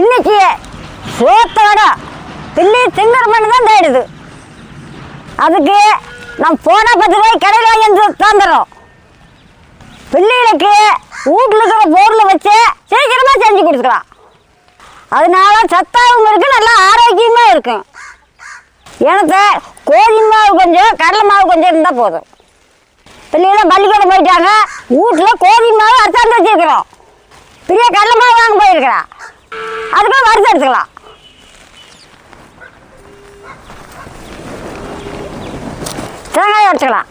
இன்னைக்கு சோத்தோட பில்லி திங்கிற தான் தேடுது. அதுக்கு நம்ம போன பத்து ரூபாய் கடையில் வாங்கி தந்துடுறோம் பிள்ளைகளுக்கு வீட்டில் இருக்கிற பொருளை வச்சு சீக்கிரமாக செஞ்சு கொடுத்துக்கலாம் அதனால சத்தாகவும் இருக்கும் நல்லா ஆரோக்கியமாக இருக்கும். எனக்கு கோழி மாவு கொஞ்சம் கடலை மாவு கொஞ்சம் இருந்தால் போதும். பிள்ளைகளும் பள்ளிக்கூடம் போயிட்டாங்க வீட்டில் கோழி மாவு அரைச்சாந்து வச்சுருக்கிறோம். பெரிய கடலை மாவு வாங்க போயிருக்கிறான் அதுக்குள்ள வறுத்து எடுத்துக்கலாம். தேங்காய் எடுத்துக்கலாம்.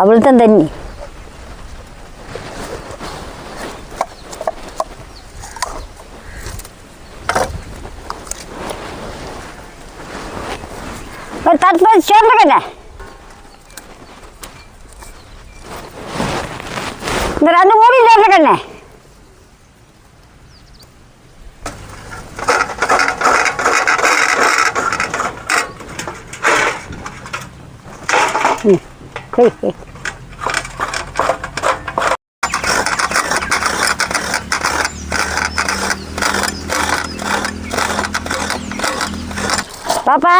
அவ்வளோதான் தண்ணி. ஒரு தற்போது சேர்ந்துக்கண்ணே இந்த ரெண்டு ம். சரி சரி. பாப்பா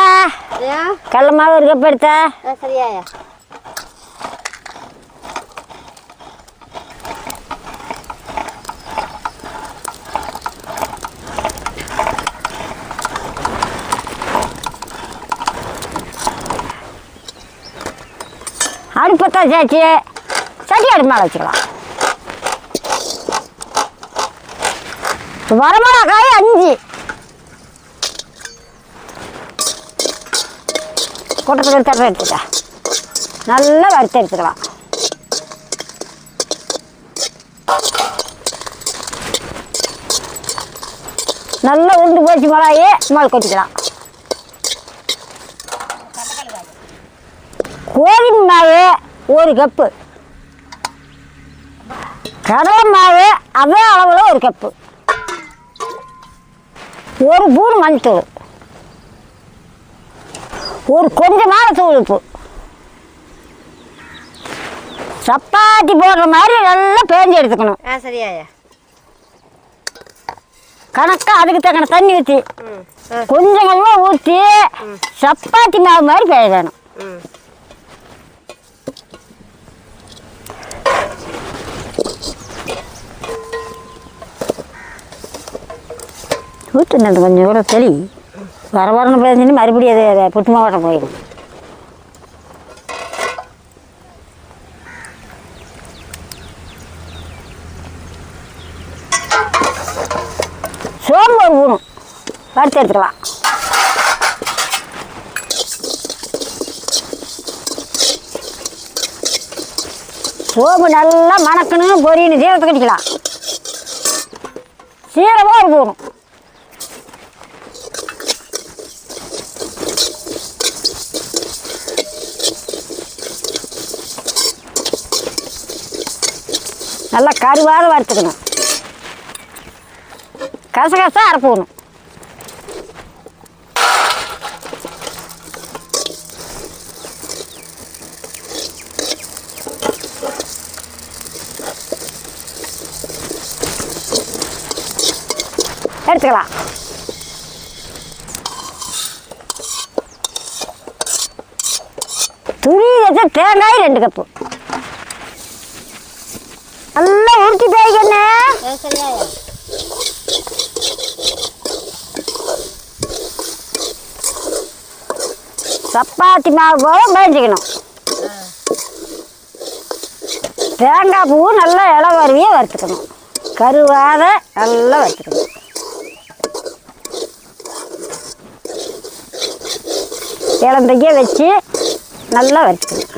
ஐயா? கடல மாவு இருக்க எடுத்த? ஆ சரியாயா அடுப்பத்தா சாச்சி சட்டி அடுப்பு மேலே வச்சுக்கலாம். வரமிளகாய் அஞ்சு. கூட்டத்துக்கு எடுத்து எடுத்துக்க. நல்லா வறுத்து எடுத்துக்கலாம். நல்லா உண்டு போச்சு மிளகாயே மேலே கொட்டிக்கலாம். கோதுமை மாவு ஒரு கப்பு. கடலை மாவு அதே அளவில் ஒரு கப்பு. ஒரு பூன் மஞ்சள் ஒரு கொஞ்சமான தூள் உப்பு. சப்பாத்தி போடுற மாதிரி நல்லா பேஞ்சு எடுத்துக்கணும். ஆ கணக்காக அதுக்கு தக்கன தண்ணி ஊற்றி கொஞ்சம் கொஞ்சமாக ஊற்றி சப்பாத்தி மாவு மாதிரி பேயணும் ம் ஊற்றுனது கொஞ்சம் கூட தெளி வர வரணும் பேஞ்சுன்னு மறுபடியும் அது புட்டு மாவட்டம் போயிடும். சோம்பு ஒரு ஊணும் வறுத்து எடுத்துக்கலாம் சோம்பு நல்லா மணக்கணும் பொரியணும் சீரகத்தை கட்டிக்கலாம் சீரகம் ஒரு ஊணும் நல்லா கருவாக வறுத்துக்கணும். கசகசா அரைப்பணும் எடுத்துக்கலாம். துணி வச்ச தேங்காய் ரெண்டு கப்பு. நல்லா சப்பாத்தி மாவு போல பயஞ்சிக்கணும் தேங்காய் பூ நல்லா இலை வருவியே வறுத்துக்கணும். கருவாத நல்லா வறுத்துக்கணும். இளந்தைக்கே வச்சு நல்லா வறுத்துக்கணும்.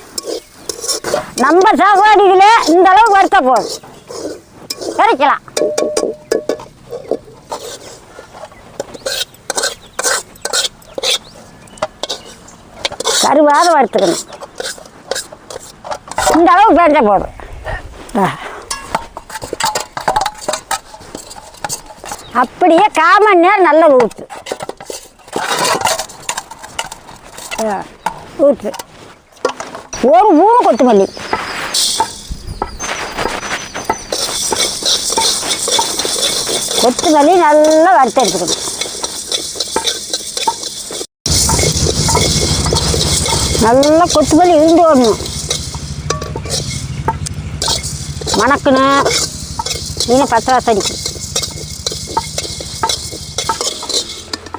நம்ம சாப்பாடுகளே இந்த அளவுக்கு வறுத்த போதும். இறக்கலாம் கருவாத வறுத்துக்கணும். இந்த அளவு பேஞ்சா போதும். ஆ. அப்படியே காமன் நேரம் நல்லா ஊற்று ஊற்று ஒரு மூணு கொத்தமல்லி. கொத்தமல்லி நல்லா வறுத்து எடுத்துக்கணும். நல்லா கொத்தமல்லி இருந்து வரணும். மணக்கணும் இன்னும் பத்து வாசம்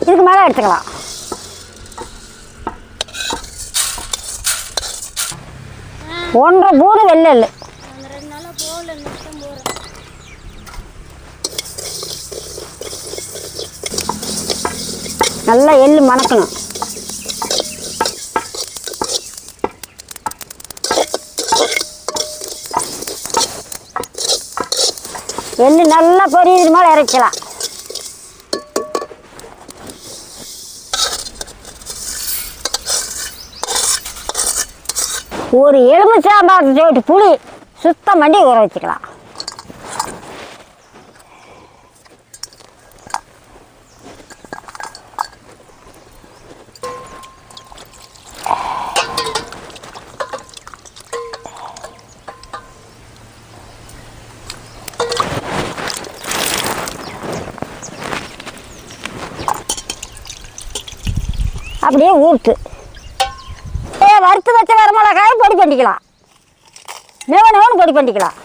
இதுக்கு மேலே எடுத்துக்கலாம். ஒன்றரை பூடு வெள்ளை இல்லை நல்லா எள்ளு மணக்கணும். எள்ளு நல்லா பொரியுது மேலே இறக்கலாம் ஒரு எலுமிச்சாம்பாத்து சோட்டு புளி சுத்தம் பண்ணி ஊற வச்சுக்கலாம். அப்படியே ஊறுத்து ஏ வறுத்து வச்ச வரமிளகாயை பொடி பண்ணிக்கலாம். நெவ நெவன்னு பொடி பண்ணிக்கலாம்.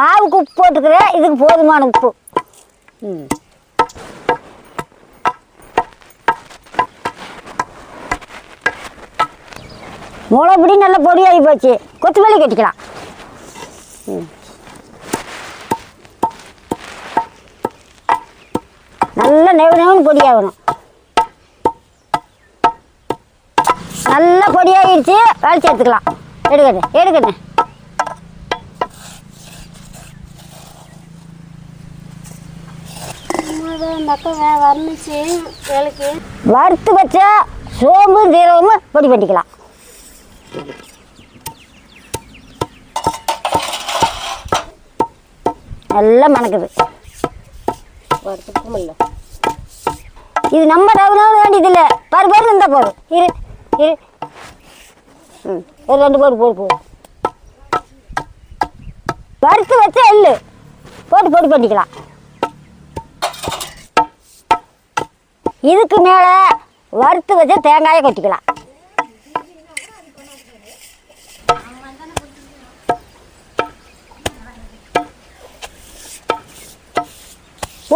மாவுக்கு உப்பு போட்டுக்கிறேன் இதுக்கு போதுமான உப்பு. ம். முளைப்படி நல்ல பொடியாகி போச்சு. கொத்தமல்லி கட்டிக்கலாம். ம். நல்ல நெவு நெவுன்னு பொடியாகணும். நல்ல பொடியாகிடுச்சு. வலிச்சு எடுத்துக்கலாம். வரணுச்சு வேலைக்கு. வறுத்து வச்சா சோம்பு ஜீரகமும் பொடி பண்ணிக்கலாம். நல்லா மணக்குது. வரத்துக்கும் இல்லை. இது நம்ம ரவுனாவும் வேண்டியதில்லை. பரு பரு இருந்தால் போதும் இரு இரு. ம் ஒரு ரெண்டு போடு போடு. போதும் வறுத்து வச்ச எள்ளு. போட்டு போட்டு பண்ணிக்கலாம். இதுக்கு மேலே வறுத்து வச்ச தேங்காயை கொட்டிக்கலாம்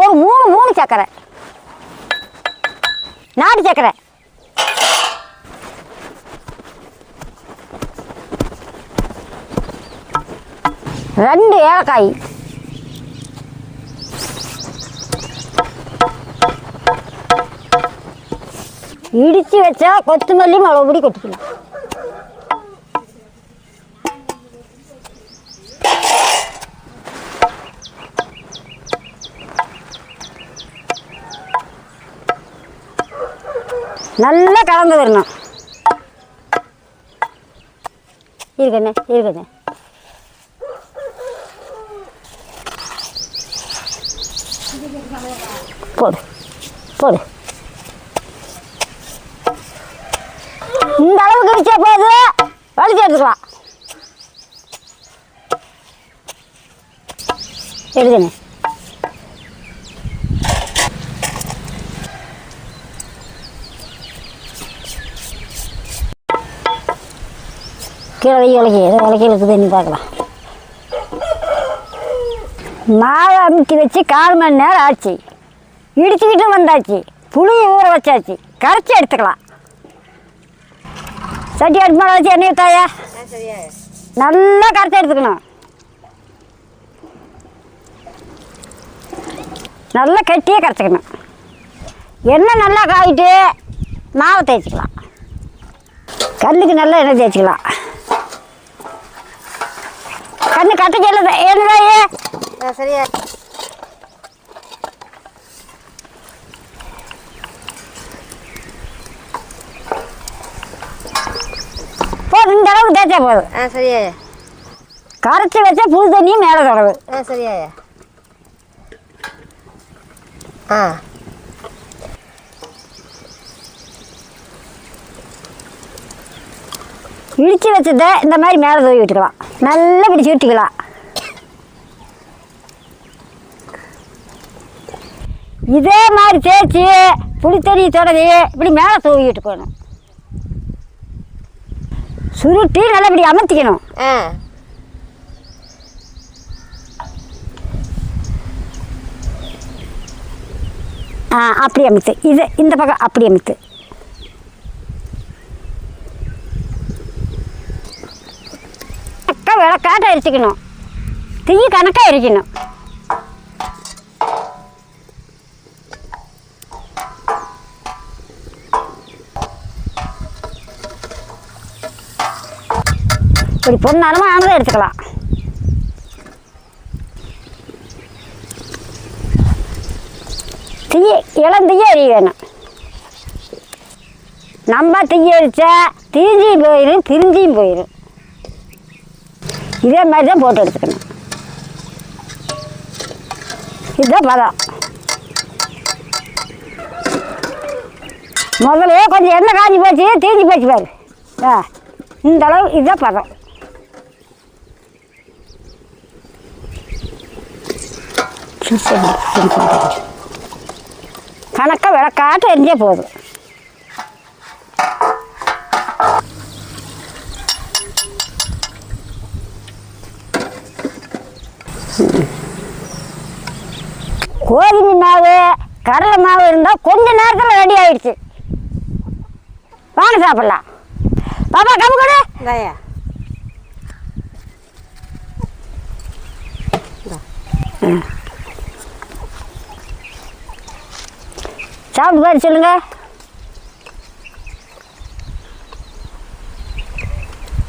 ஒரு மூணு மூணு சக்கரை நாட்டு சக்கரை ரெண்டு ஏலக்காய். இடிச்சு வச்சா கொத்தமல்லி மிளகு பொடி கொட்டிக்கலாம். நல்லா கலந்து வரணும். இருக்கண்ணே இருக்கண்ணே போடு போடு. இந்த அளவுக்கு வச்சா போது வலிச்சு எடுத்துக்கலாம். எடுக்கண்ணே கீழே வை உலகி ஏதோ உலகி இருக்குதுன்னு பார்க்கலாம். மாவை அமுத்தி வச்சு கால் மணி நேரம் ஆச்சு. இடிச்சுக்கிட்டு வந்தாச்சு. புளியை ஊற வச்சாச்சு. கரைச்சி எடுத்துக்கலாம். சட்டி அடுப்பு மேலே வச்சு எண்ணெய் சரியா. நல்லா கரைச்சி எடுத்துக்கணும். நல்லா கட்டியே கரைச்சிக்கணும். எண்ணெய் நல்லா காயிட்டு மாவை தேய்ச்சிக்கலாம். கண்ணுக்கு நல்லா எண்ணெய் தேய்ச்சிக்கலாம். ஆ சரியா போதும் இந்த அளவுக்கு தேய்ச்சா போதும் ஆ சரியா கரைச்சி வச்சா புது தண்ணியும் மேலே தொடருது ஆ சரியா ஆ இடித்து வச்சதை இந்த மாதிரி மேலே தூவி விட்டுக்கலாம் நல்லா இப்படி சுருட்டிக்கலாம் இதே மாதிரி தேய்ச்சி புளித்தறி தொடவி இப்படி மேலே தூவி விட்டுக்கணும். சுருட்டி நல்லா இப்படி அமர்த்திக்கணும். ஆ. ஆ அப்படி அமுத்து இது இந்த பக்கம் அப்படி அமுத்து அக்கா விளக்காட்ட எரிச்சிக்கணும். தீ கணக்காக எரிக்கணும். இப்படி பொண்ணாலும் ஆனதை எடுத்துக்கலாம். தீய இளந்தீய எரிய வேணும் நம்ம தீய எரிச்சா தீஞ்சியும் போயிடும் திரிஞ்சியும் போயிடும் இதே மாதிரி தான் போட்டு எடுத்துக்கணும். இதுதான் பதம். முதல்ல கொஞ்சம் எண்ணெய் காஞ்சி போச்சு தீஞ்சி போச்சு பாரு. ஆ இந்த அளவு இதுதான் பதம். கணக்காக விளக்காட்டு எரிஞ்சே போதும். கோதுமை மாவு கடலை மாவு இருந்தால் கொஞ்ச நேரத்தில் ரெடி ஆயிடுச்சு. வாங்க சாப்பிடலாம். பாப்பா கம்மு கொடு. இந்தாயா. சாப்பிட்டு பாரு சொல்லுங்க.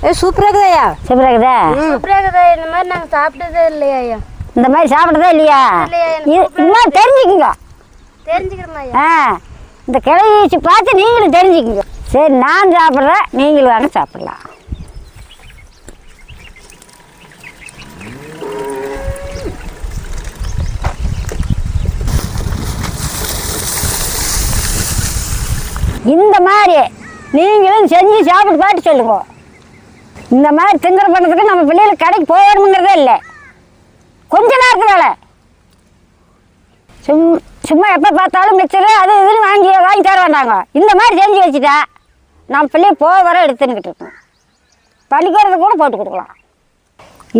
ஏ சூப்பராக இருக்குதாயா சூப்பராக இருக்குதா? சூப்பராக இருக்குதா? இந்த மாதிரி நாங்கள் சாப்பிட்டதே இல்லையா இந்த மாதிரி சாப்பிட்டதா இல்லையா? மாதிரி தெரிஞ்சுக்குங்க. ஆ இந்த வச்சு பார்த்து நீங்களும் தெரிஞ்சுக்குங்க. சரி நான் சாப்பிட்றேன் நீங்களும் வாங்க சாப்பிடலாம். இந்த மாதிரி நீங்களும் செஞ்சு சாப்பிட்டு பார்த்து சொல்லுங்க. இந்த மாதிரி திங்கிற பண்ணதுக்கு நம்ம பிள்ளைகளுக்கு கடைக்கு போகணுங்கிறதே இல்லை. கொஞ்ச நேரத்து வேலை சும் சும்மா எப்போ பார்த்தாலும் மிச்சரு அது இதுன்னு வாங்கி வாங்கி தர வேண்டாங்க. இந்த மாதிரி செஞ்சு வச்சுட்டா நம்ம பிள்ளைய போக வர எடுத்துன்னுக்கிட்டு இருக்கோம் பள்ளிக்கூடத்தை கூட போட்டு கொடுக்கலாம்.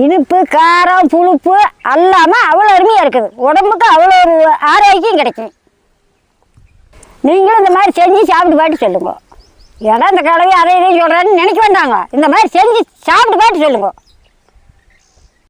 இனிப்பு காரம் புளிப்பு எல்லாமே அவ்வளோ அருமையாக இருக்குது. உடம்புக்கு அவ்வளோ ஒரு ஆரோக்கியம் கிடைக்கும். நீங்களும் இந்த மாதிரி செஞ்சு சாப்பிட்டு பாட்டு சொல்லுங்க. ஏன்னா இந்த கலவை அதை இதையும் சொல்கிறேன்னு நினைக்க வேண்டாங்க. இந்த மாதிரி செஞ்சு சாப்பிட்டு பாட்டு சொல்லுங்க.